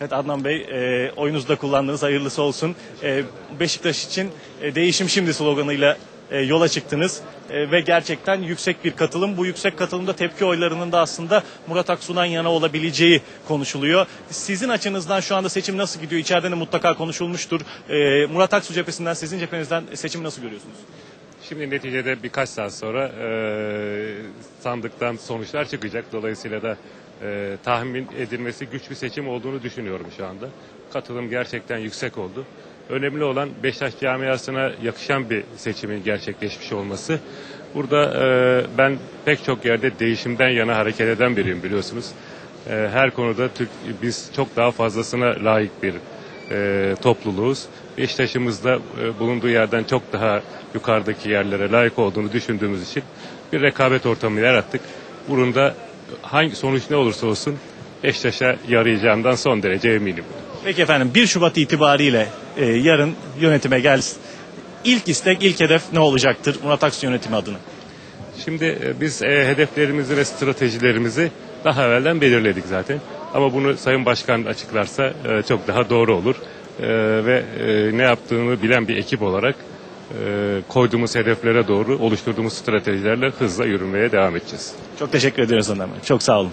Evet Adnan Bey, e, oyunuzda kullandığınız hayırlısı olsun. E, Beşiktaş için e, değişim şimdi sloganıyla e, yola çıktınız E, ve gerçekten yüksek bir katılım. Bu yüksek katılımda tepki oylarının da aslında Murat Aksu'dan yana olabileceği konuşuluyor. Sizin açınızdan şu anda seçim nasıl gidiyor? İçeride de mutlaka konuşulmuştur. E, Murat Aksu cephesinden, sizin cephenizden seçimi nasıl görüyorsunuz? Şimdi neticede birkaç saat sonra e, sandıktan sonuçlar çıkacak. Dolayısıyla da e, tahmin edilmesi güç bir seçim olduğunu düşünüyorum şu anda. Katılım gerçekten yüksek oldu. Önemli olan Beşiktaş camiasına yakışan bir seçimin gerçekleşmiş olması. Burada e, ben pek çok yerde değişimden yana hareket eden biriyim biliyorsunuz. E, her konuda Türk, biz çok daha fazlasına layık bir e, topluluğuz. Beşiktaş'ımız da e, bulunduğu yerden çok daha yukarıdaki yerlere layık olduğunu düşündüğümüz için bir rekabet ortamı yarattık. Bunun da hangi sonuç ne olursa olsun Beşiktaş'a yarayacağından son derece eminim. Peki efendim 1 Şubat itibariyle e, yarın yönetime gelsin. İlk istek, ilk hedef ne olacaktır Murat Aksu yönetimi adına? Şimdi e, biz e, hedeflerimizi ve stratejilerimizi daha evvelden belirledik zaten. Ama bunu Sayın Başkan açıklarsa e, çok daha doğru olur. E, ve e, ne yaptığını bilen bir ekip olarak e, koyduğumuz hedeflere doğru oluşturduğumuz stratejilerle hızla yürümeye devam edeceğiz. Çok teşekkür ediyoruz Bey. Çok sağ olun.